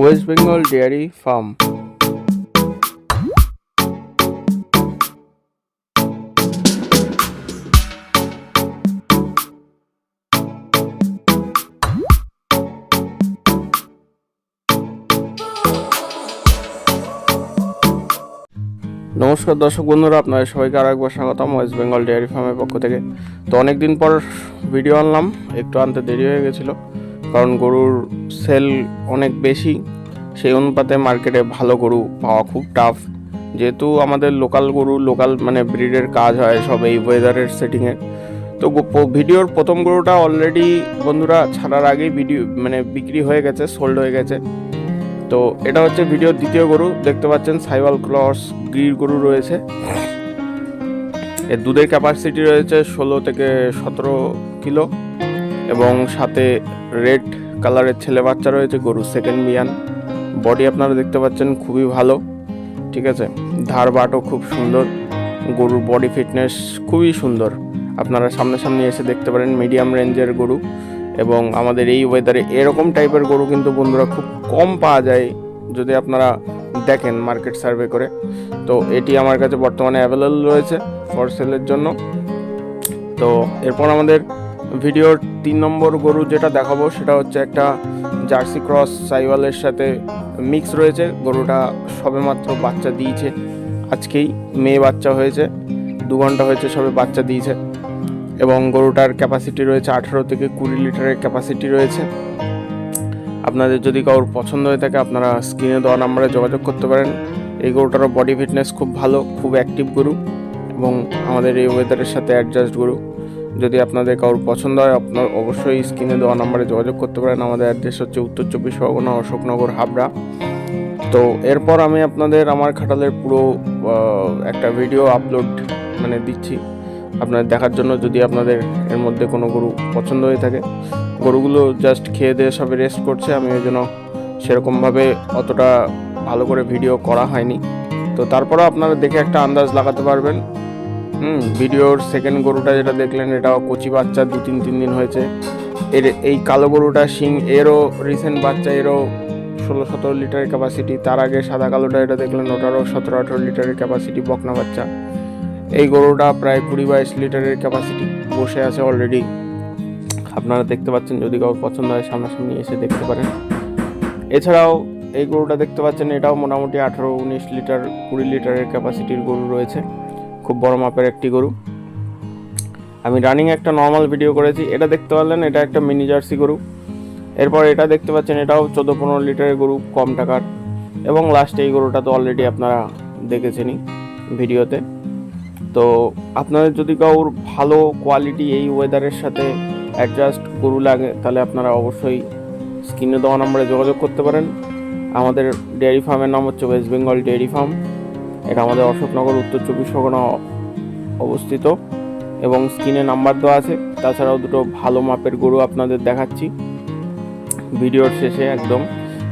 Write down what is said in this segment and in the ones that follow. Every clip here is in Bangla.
ওয়েস্ট বেঙ্গল ডেয়ারি ফার্ম নমস্কার দর্শক বন্ধুরা, আপনাদের সবাইকে আরও একবার স্বাগতম ওয়েস্ট বেঙ্গল ডেয়ারি ফার্মের পক্ষ থেকে। তো অনেক দিন পর ভিডিও আনলাম, একটু আনতে দেরি হয়ে গেছিল। কারণ গরুর সেল অনেক বেশি, সেই অনুপাতে মার্কেটে ভালো গরু পাওয়া খুব টাফ যেহেতু আমাদের লোকাল গরু লোকাল মানে ব্রিডের কাজ হয় সব এই ওয়েদারের সেটিংয়ে তো ভিডিওর প্রথম গরুটা অলরেডি বন্ধুরা ছাড়ার আগেই ভিডিও মানে বিক্রি হয়ে গেছে সোল্ড হয়ে গেছে। তো এটা হচ্ছে ভিডিওর দ্বিতীয় গরু, দেখতে পাচ্ছেন সাইবাল ক্লস গির গরু রয়েছে। এর দুধের ক্যাপাসিটি রয়েছে ষোলো থেকে সতেরো কিলো। এবং সাথে রেড কালারের ছেলে বাচ্চা রয়েছে গরু সেকেন্ড বিয়ান। বডি আপনারা দেখতে পাচ্ছেন খুবই ভালো, ঠিক আছে? ধার বাটও খুব সুন্দর, গরুর বডি ফিটনেস খুবই সুন্দর। আপনারা সামনাসামনি এসে দেখতে পারেন মিডিয়াম রেঞ্জের গরু এবং আমাদের এই ওয়েদারে এরকম টাইপের গরু কিন্তু বন্ধুরা খুব কম পাওয়া যায়, যদি আপনারা দেখেন মার্কেট সার্ভে করে। তো এটি আমার কাছে বর্তমানে অ্যাভেলেবল রয়েছে ফর সেলের জন্য। তো এরপর আমাদের ভিডিওর তিন নম্বর গরু যেটা দেখাবো, সেটা হচ্ছে একটা জার্সি ক্রস সাইওয়ালের সাথে মিক্স রয়েছে। গরুটা সবেমাত্র বাচ্চা দিয়েছে। আজকেই মেয়ে বাচ্চা হয়েছে। দু ঘণ্টা হয়েছে সবে বাচ্চা দিয়েছে। এবং গরুটার ক্যাপাসিটি রয়েছে আঠেরো থেকে কুড়ি লিটারের ক্যাপাসিটি রয়েছে। আপনাদের যদি কারোর পছন্দ হয়ে থাকে, আপনারা স্ক্রিনে দেওয়া নাম্বারে যোগাযোগ করতে পারেন। এই গরুটারও বডি ফিটনেস খুব ভালো, খুব অ্যাক্টিভ গরু। এবং আমাদের এই ওয়েদারের সাথে অ্যাডজাস্ট গরু। যদি আপনাদের কারোর পছন্দ হয়, আপনার অবশ্যই স্ক্রিনে দেওয়া নাম্বারে যোগাযোগ করতে পারেন। আমাদের অ্যাড্রেস হচ্ছে উত্তর চব্বিশ পরগনা, অশোকনগর, হাবড়া। তো এরপর আমি আপনাদের আমার খাটালের পুরো একটা ভিডিও আপলোড মানে দিচ্ছি। আপনাদের দেখার জন্য যদি আপনাদের এর মধ্যে কোনো গরু পছন্দ হয়ে থাকে। গরুগুলো জাস্ট খেয়ে দিয়ে সবে রেস্ট করছে। আমি ওই জন্য সেরকমভাবে অতটা ভালো করে ভিডিও করা হয়নি। তো তারপরেও আপনারা দেখে একটা আন্দাজ লাগাতে পারবেন। হুম, ভিডিওর সেকেন্ড গরুটা যেটা দেখলেন, এটাও কচি বাচ্চা, দু তিন তিন দিন হয়েছে। এর এই কালো গরুটা শিং, এরও রিসেন্ট বাচ্চা, এরও ষোলো সতেরো লিটারের ক্যাপাসিটি তার আগে সাদা কালোটা এটা দেখলেন, ওটারও সতেরো আঠেরো লিটারের ক্যাপাসিটি বকনা বাচ্চা। এই গরুটা প্রায় কুড়ি বাইশ লিটারের ক্যাপাসিটি বসে আছে অলরেডি আপনারা দেখতে পাচ্ছেন, যদি কাউ পছন্দ হয়, সামনাসামনি এসে দেখতে পারেন। এছাড়াও এই গরুটা দেখতে পাচ্ছেন, এটাও মোটামুটি আঠেরো, উনিশ লিটার, কুড়ি লিটারের ক্যাপাসিটির গরু রয়েছে। খুব বড় মাপের একটি গরু। আমি রানিং একটা নর্মাল ভিডিও করেছি। এটা দেখতে পারলেন, এটা একটা মিনি জার্সি গরু। এরপর এটা দেখতে পাচ্ছেন, এটাও চোদ্দ পনেরো লিটারের গরু, কম টাকার। এবং লাস্টে এই গরুটা তো অলরেডি আপনারা দেখেছেনই ভিডিওতে তো আপনাদের যদি কাউর ভালো কোয়ালিটি এই ওয়েদারের সাথে অ্যাডজাস্ট গরু লাগে, তাহলে আপনারা অবশ্যই স্ক্রিনে দেওয়া নম্বরে যোগাযোগ করতে পারেন। আমাদের ডেয়ারি ফার্মের নাম হচ্ছে ওয়েস্ট বেঙ্গল ডেয়ারি ফার্ম এটা আমাদের অশোকনগর, উত্তর চব্বিশ পরগনা অবস্থিত এবং স্ক্রিনে নাম্বার দেওয়া আছে। তাছাড়াও দুটো ভালো মাপের গরু আপনাদের দেখাচ্ছি। ভিডিওর শেষে একদম।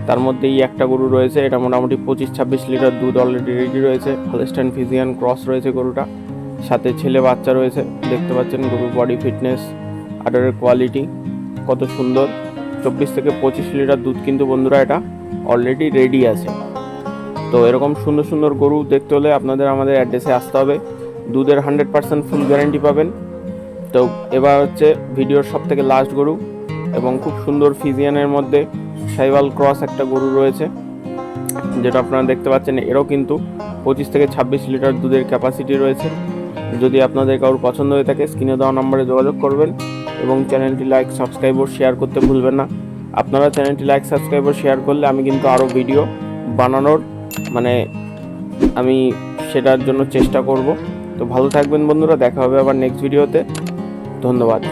তার মধ্যে এই একটা গরু রয়েছে, এটা মোটামুটি পঁচিশ ছাব্বিশ লিটার দুধ অলরেডি রেডি রয়েছে। হলস্টাইন ফিজিয়ান ক্রস রয়েছে গরুটা। সাথে ছেলে বাচ্চা রয়েছে। দেখতে পাচ্ছেন গরুর বডি ফিটনেস আডারের কোয়ালিটি কত সুন্দর। চব্বিশ থেকে পঁচিশ লিটার দুধ কিন্তু বন্ধুরা এটা অলরেডি রেডি আছে। তো এরকম সুন্দর সুন্দর গরু দেখতে হলে আপনাদের আমাদের অ্যাড্রেসে আসতে হবে। দুধের হান্ড্রেড পার্সেন্ট ফুল গ্যারেন্টি পাবেন। তো এবার হচ্ছে ভিডিওর সব থেকে লাস্ট গরু এবং খুব সুন্দর ফিজিয়ানের মধ্যে সাইবাল ক্রস একটা গরু রয়েছে, যেটা আপনারা দেখতে পাচ্ছেন। এরও কিন্তু পঁচিশ থেকে ছাব্বিশ লিটার দুধের ক্যাপাসিটি রয়েছে। যদি আপনাদের কারোর পছন্দ হয়ে থাকে স্ক্রিনে দেওয়া নম্বরে যোগাযোগ করবেন এবং চ্যানেলটি লাইক সাবস্ক্রাইব ও শেয়ার করতে ভুলবেন না। আপনারা চ্যানেলটি লাইক সাবস্ক্রাইব ও শেয়ার করলে আমি কিন্তু আরও ভিডিও বানানোর মানে আমি সেটার জন্য চেষ্টা করব। তো ভালো থাকবেন বন্ধুরা, দেখা হবে আবার নেক্সট ভিডিওতে ধন্যবাদ।